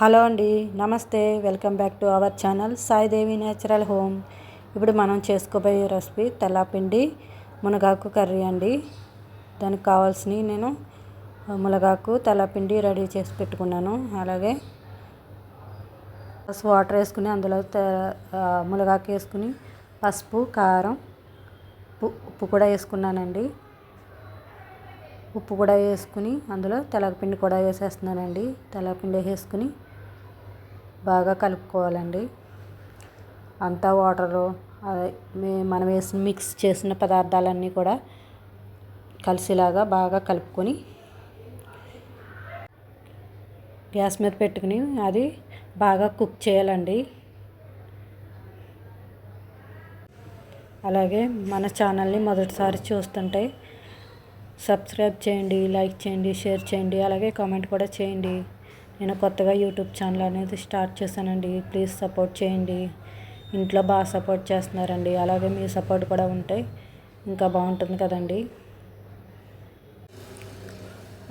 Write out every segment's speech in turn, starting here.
Hello అండి నమస్తే. Welcome back to our channel Saidevi natural home. ఇప్పుడు మనం చేసుకోబోయే రెసిపీ తెల్లపిండి మునగాకు కర్రీ అండి. దానికి కావాల్సినవి నేను మునగాకు తెల్లపిండి రెడీ చేసి పెట్టుకున్నాను. అలాగే పసుపు వాటర్ వేసుకుని అందులో మునగాకు వేసుకుని పసుపు కారం ఉప్పు కూడా వేసుకున్నానండి. ఉప్పు కూడా వేసుకుని అందులో తెల్లపిండి కూడా వేసేస్తున్నానండి. తెల్లపిండి వేసుకుని బాగా కలుపుకోవాలండి. అంతా వాటరు మనం వేసిన మిక్స్ చేసిన పదార్థాలన్నీ కూడా కలిసేలాగా బాగా కలుపుకొని గ్యాస్ మీద పెట్టుకుని అది బాగా కుక్ చేయాలండి. అలాగే మన ఛానల్ని మొదటిసారి చూస్తుంటే సబ్స్క్రైబ్ చేయండి లైక్ చేయండి షేర్ చేయండి అలాగే కామెంట్ కూడా చేయండి. నేను కొత్తగా యూట్యూబ్ ఛానల్ అనేది స్టార్ట్ చేశానండి. ప్లీజ్ సపోర్ట్ చేయండి. ఇంట్లో బాగా సపోర్ట్ చేస్తున్నారండి. అలాగే మీ సపోర్ట్ కూడా ఉంటే ఇంకా బాగుంటుంది కదండి.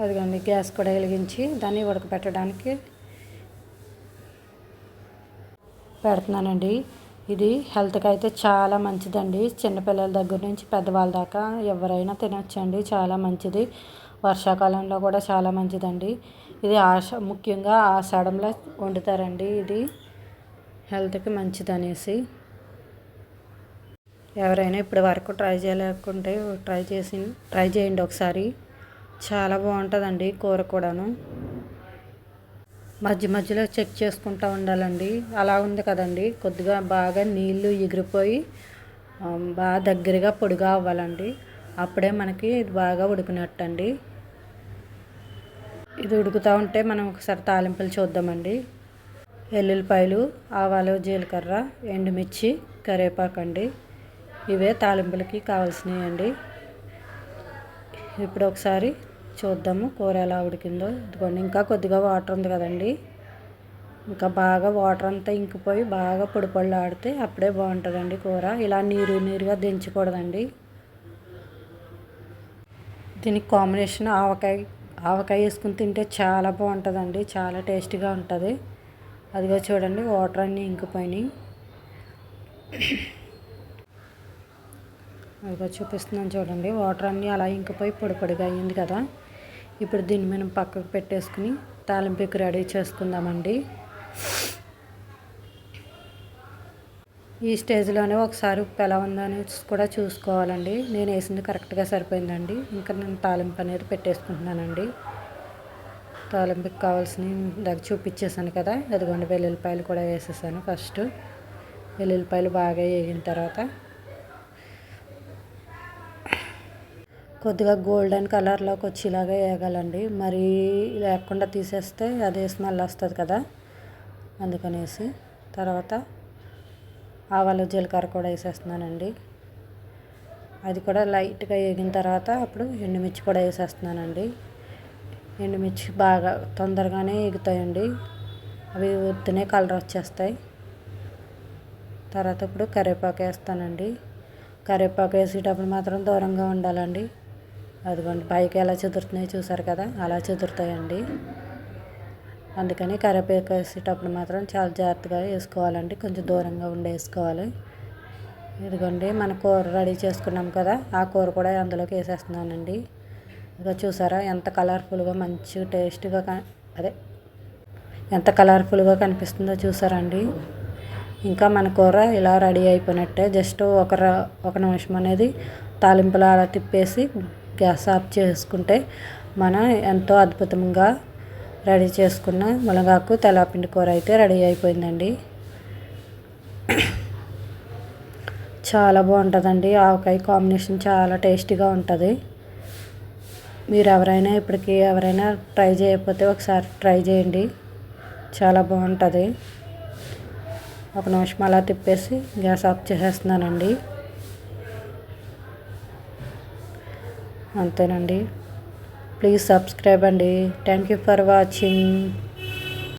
అదిగోండి గ్యాస్ కూడా వెలిగించి దాన్ని ఉడకపెట్టడానికి పెడుతున్నానండి. ఇది హెల్త్కి అయితే చాలా మంచిదండి. చిన్నపిల్లల దగ్గర నుంచి పెద్దవాళ్ళ దాకా ఎవరైనా తినొచ్చండి. చాలా మంచిది. వర్షాకాలంలో కూడా చాలా మంచిదండి. ఇది ఆష ముఖ్యంగా ఆషాఢంలో వండుతారండి. ఇది హెల్త్కి మంచిదనేసి. ఎవరైనా ఇప్పటి వరకు ట్రై చేయలేకుంటే ట్రై చేసి ట్రై చేయండి ఒకసారి. చాలా బాగుంటుందండి కూర కూడాను. మధ్య మధ్యలో చెక్ చేసుకుంటూ ఉండాలండి. అలా ఉంది కదండి. కొద్దిగా బాగా నీళ్ళు ఎగిరిపోయి బాగా దగ్గరగా పొడిగా అవ్వాలండి. అప్పుడే మనకి ఇది బాగా ఉడికినట్టు అండి ఇది ఉడుకుతూ ఉంటే మనం ఒకసారి తాలింపులు చూద్దామండి. ఎల్లుల్లిపాయలు ఆవాలు జీలకర్ర ఎండుమిర్చి కరివేపాకు అండి ఇవే తాలింపులకి కావాల్సినవి అండి ఇప్పుడు ఒకసారి చూద్దాము కూర ఎలా ఉడికిందో. ఇదిగోండి ఇంకా కొద్దిగా వాటర్ ఉంది కదండి. ఇంకా బాగా వాటర్ అంతా ఇంకిపోయి బాగా పొడి పొడి ఆడితే అప్పుడే బాగుంటుందండి కూర. ఇలా నీరు నీరుగా దించకూడదండి. దీనికి కాంబినేషన్ ఆవకాయ ఆవకాయ వేసుకుని తింటే చాలా బాగుంటుందండి. చాలా టేస్టీగా ఉంటుంది. అదిగో చూడండి వాటర్ అన్నీ ఇంకిపోయినాయి. అదిగో చూపిస్తున్నాను చూడండి వాటర్ అన్నీ అలా ఇంకిపోయి పొడిపొడిగా అయింది అయ్యింది కదా. ఇప్పుడు దీన్ని మనం పక్కకు పెట్టేసుకుని తాలింపుకి రెడీ చేసుకుందామండి. ఈ స్టేజ్లోనే ఒకసారి ఉప్పు ఎలా ఉందని కూడా చూసుకోవాలండి. నేను వేసింది కరెక్ట్గా సరిపోయిందండి. ఇంకా నేను తాలింపు అనేది పెట్టేసుకుంటున్నానండి. తాలింపుకి కావాల్సిన దగ్గర చూపించేసాను కదా. అదిగోండి వెల్లుల్లిపాయలు కూడా వేసేసాను ఫస్ట్. వెల్లుల్లిపాయలు బాగా వేగిన తర్వాత కొద్దిగా గోల్డెన్ కలర్లోకి వచ్చేలాగా వేయగలండి మరీ లేకుండా తీసేస్తే అదే స్మెల్ వస్తుంది కదా. అందుకనేసి తర్వాత ఆవాలు జీలకర్ర కూడా వేసేస్తున్నానండి. అది కూడా లైట్గా వేగిన తర్వాత అప్పుడు ఎండుమిర్చి కూడా వేసేస్తున్నానండి. ఎండుమిర్చి బాగా తొందరగానే ఎగుతాయండి అవి ఉత్తినే కలర్ వచ్చేస్తాయి. తర్వాత ఇప్పుడు కరివేపాకు వేస్తానండి. కరివేపాకు వేసేటప్పుడు మాత్రం దూరంగా ఉండాలండి. అదిగోండి పైకి ఎలా చెదురుతున్నాయో చూసారు కదా అలా చెదురుతాయండి. అందుకని కరివేపాకు వేసేటప్పుడు మాత్రం చాలా జాగ్రత్తగా వేసుకోవాలండి. కొంచెం దూరంగా ఉండి వేసుకోవాలి. ఇదిగోండి మన కూర రెడీ చేసుకున్నాం కదా ఆ కూర కూడా అందులోకి వేసేస్తున్నానండి. ఇదిగో చూసారా ఎంత కలర్ఫుల్గా మంచి టేస్ట్గా అదే ఎంత కలర్ఫుల్గా కనిపిస్తుందో చూసారండి. ఇంకా మన కూర ఇలా రెడీ అయిపోయినట్టే జస్ట్ ఒక ఒక నిమిషం అనేది తాలింపులు అలా తిప్పేసి గ్యాస్ ఆఫ్ చేసుకుంటే మన ఎంతో అద్భుతంగా రెడీ చేసుకున్న మునగాకు తలాపిండి కూర అయితే రెడీ అయిపోయిందండి. చాలా బాగుంటుందండి. ఆవకాయ కాంబినేషన్ చాలా టేస్టీగా ఉంటుంది. మీరు ఎవరైనా ఇప్పటికి ఎవరైనా ట్రై చేయకపోతే ఒకసారి ట్రై చేయండి. చాలా బాగుంటుంది. ఒక నిమిషం అలా తిప్పేసి గ్యాస్ ఆఫ్ చేసేస్తున్నానండి. అంతేనండి. ప్లీజ్ సబ్స్క్రైబ్ అండి. Thank you for watching.